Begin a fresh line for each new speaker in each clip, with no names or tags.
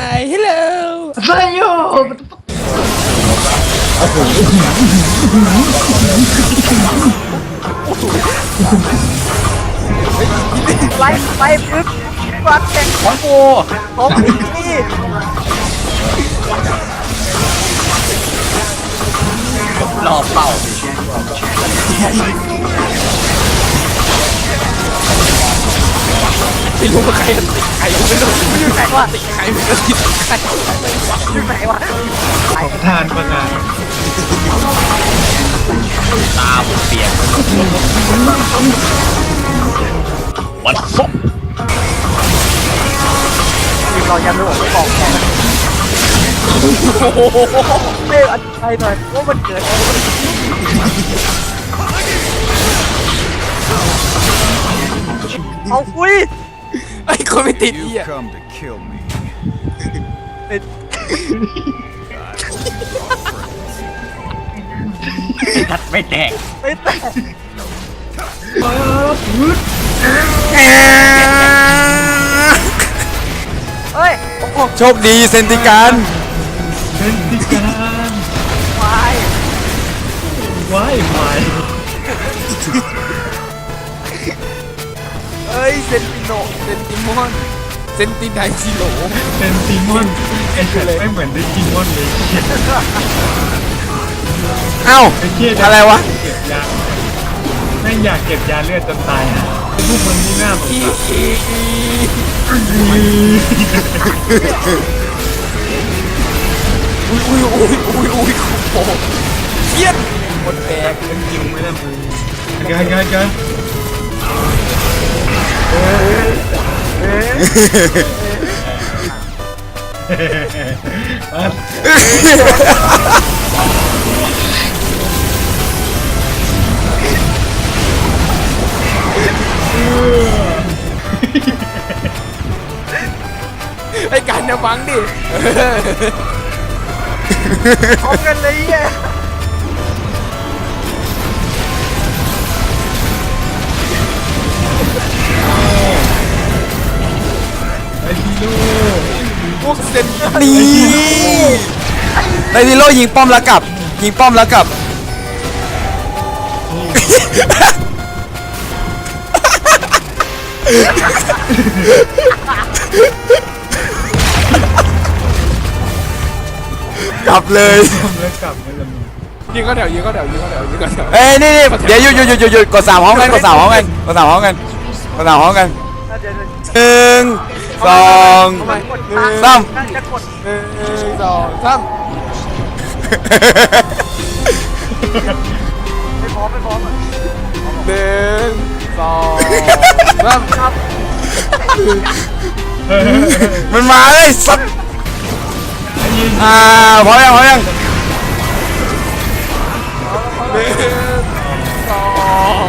Hi hello
ไซโย
ไล่ไปปึ๊บวัดแข่ง
ของโก
ผมนี่
หลอกเป่า
ไม่รู้ว่าใคร ติดใครไม่รู้
อยู่ไหนวะ
ติดใครไมันก็ติดใคร
อยู่ไหนวะ
ทานประกาศ
ตาผมเปียกวันฟุก
ทีมเรายังไม่บอกไม่บอกแข่งไม่อธิบายหน่อยว่ามันเกิดอะไรเอาคุย
ไอ้คนไม่ติดอีอะ
come to kill me.
ทัดไม่แตก
ไม่แต่เฮ้ยโอ้โห
โชคดีเซนติการ
เป็นติการ
วาย
ว้ายไฟ
เอ้ยเซนติโนเซนติมอนเซนติไดซิโล
เป็นติมอนไอ้เกิดไม่เหมือนดิจิมอนเลย
เอ้า
ไอ้เชี่ย
อะไรวะ
เก็บยาแม่งอยากเก็บยาเลือดจนตายอะพวกมันนี่น่าสง
อี
สาร
อีอุ้ยอุ้ยอุ้ยอุ้ยอุ้ยโอ้โหเครียดหมดแตก
เป็นยิงไม่ได้มึงเกินเกินเกินเออ
ไอ้การจะฟังดิ
พร้อมกันเลยอะ
ไน
นี่ไดซิโลยิงป้อมแล้วกลับ ยิงป้อมแล้วกลับ กลับเลย
ทำแล้วกลับมาละมึง
ยิงก็แถวยิงก็แถวยิงก็แถวยิงก็แถว
เอ้ยนี่นี่เดี๋ยวหยุดหยุดหยุดหยุดหยุดกดสามพร้อมกันกดสามพร้อมกันกดสามพร้อมกันกดสามพร้อมกัน
น่าจะ
หนึ่งสอง
ทำไมกด
สาม
น่าจะกด
หนึ่งสองสาม
ไม่พร้อมไม่พร้อมอะ
หนึ่งสองสาม
ครับ
มันมาเลยสักอ่าพร้อมยังพร้อมยัง
หนึ่งสอง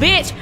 bitch,